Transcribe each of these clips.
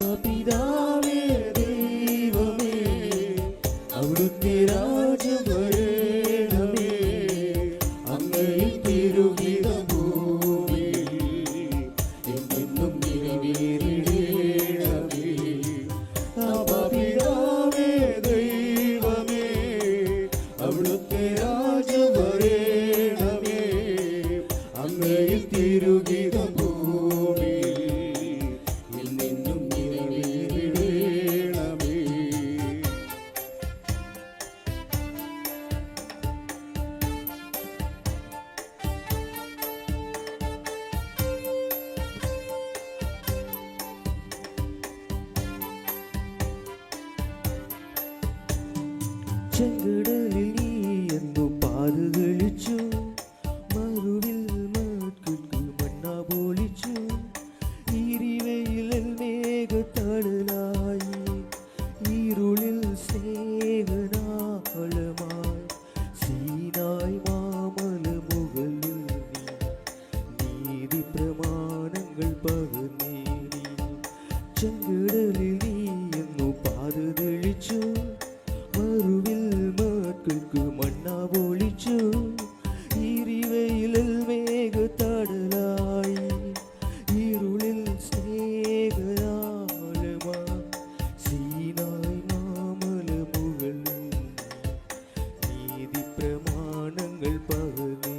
പിതാവേ ദൈവമേ ചെങ്കടലിൽ നീ എന്നു പാൽ മറുവിൽ മക്കൾക്ക് മണ്ണ പോലിച്ചു ഈരിവയിൽ മേഘത്തടലായി ഇരുളിൽ സ്നേഹനാളമായി സീനായി മാമല മുകളിൽ നീതി പ്രമാണങ്ങൾ പകർന്നേനി. ചെങ്കടലിൽ നീ എന്നു മറുവിൽ മക്കൾക്ക് മണ്ണ പൊളിച്ചു. ഇരുവയിലിൽ മേഘത്തടലായി. ഇരുളിൽ സ്നേഹരാളമാ സീനായി മാമല മുകളിൽ നീതി പ്രമാണങ്ങൾ പകർന്നേ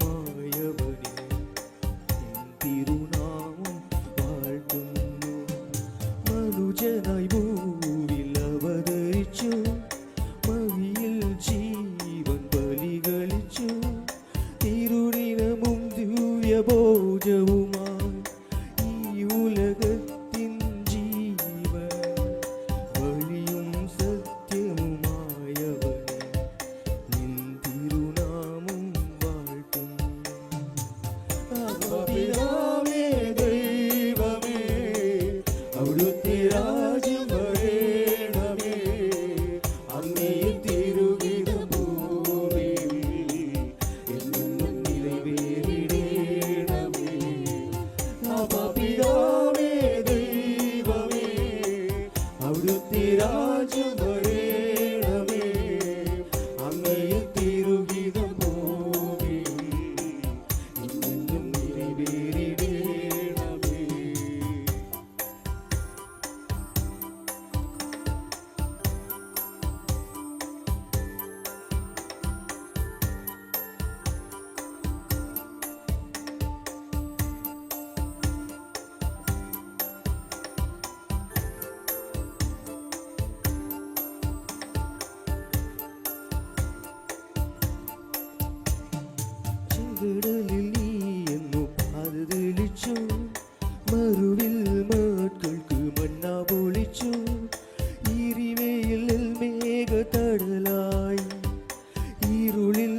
ഇരുളിൽ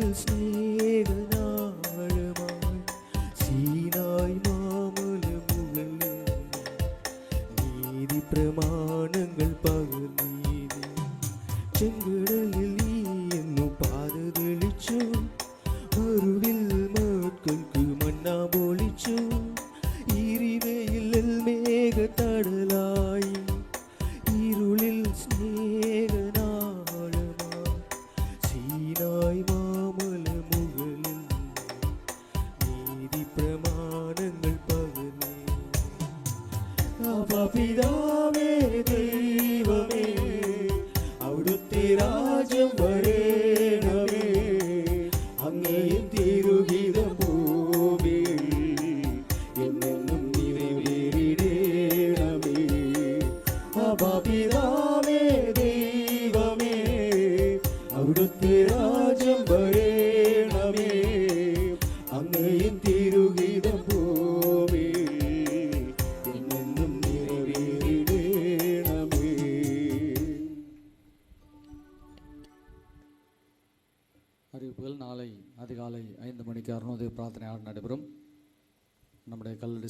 പ്രമാണങ്ങൾ പകർന്നീതി. ചെങ്കടലിൽ പരമപിതാവേ ദൈവമേ അവിടുത്തെ രാജ്യം വരേണമേ അങ്ങയും തിരുഹിത ഭൂമിയിൽ എന്നെന്നും നിലവിലിടേണമേ അപപിതാവേ ദൈവമേ അവിടുത്തെ அறிவிப்புகள் நாளை அதிகாலை ஐந்து மணிக்கு அருணோதய பிரார்த்தனை நடைபெறும். நம்முடைய கல்லூரி